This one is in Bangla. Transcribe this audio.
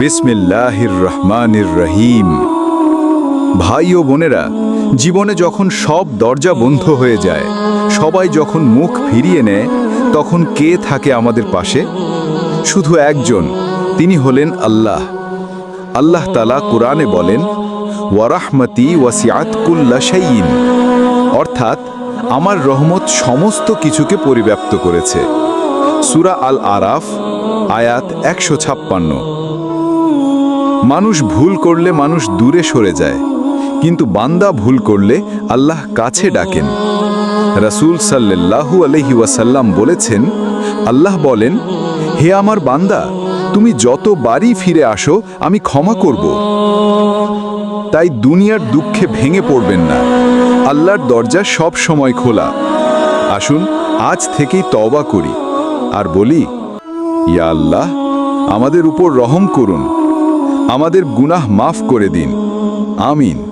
বিসমিল্লাহির রহমানির রহিম ভাই ও বোনেরা, জীবনে যখন সব দরজা বন্ধ হয়ে যায়, সবাই যখন মুখ ফিরিয়ে নেয়, তখন কে থাকে আমাদের পাশে? শুধু একজন, তিনি হলেন আল্লাহ। আল্লাহ তালা কোরআনে বলেন ওয়ারাহমতি ওয়াসিয়াত কুল্লাশাইন অর্থাৎ, আমার রহমত সমস্ত কিছুকে পরিব্যাপ্ত করেছে। সুরা আল আরাফ, আয়াত একশো ছাপ্পান্ন। মানুষ ভুল করলে মানুষ দূরে সরে যায়, কিন্তু বান্দা ভুল করলে আল্লাহ কাছে ডাকেন। রাসুল সাল্লাল্লাহু আলহি ওয়াসাল্লাম বলেছেন, আল্লাহ বলেন, হে আমার বান্দা, তুমি যতবারই ফিরে আসো, আমি ক্ষমা করব। তাই দুনিয়ার দুঃখে ভেঙে পড়বেন না। আল্লাহর দরজা সব সময় খোলা। আসুন, আজ থেকেই তওবা করি। আর বলি, ইয়া আল্লাহ, আমাদের উপর রহম করুন। আমাদের গুনাহ মাফ করে দিন। আমিন।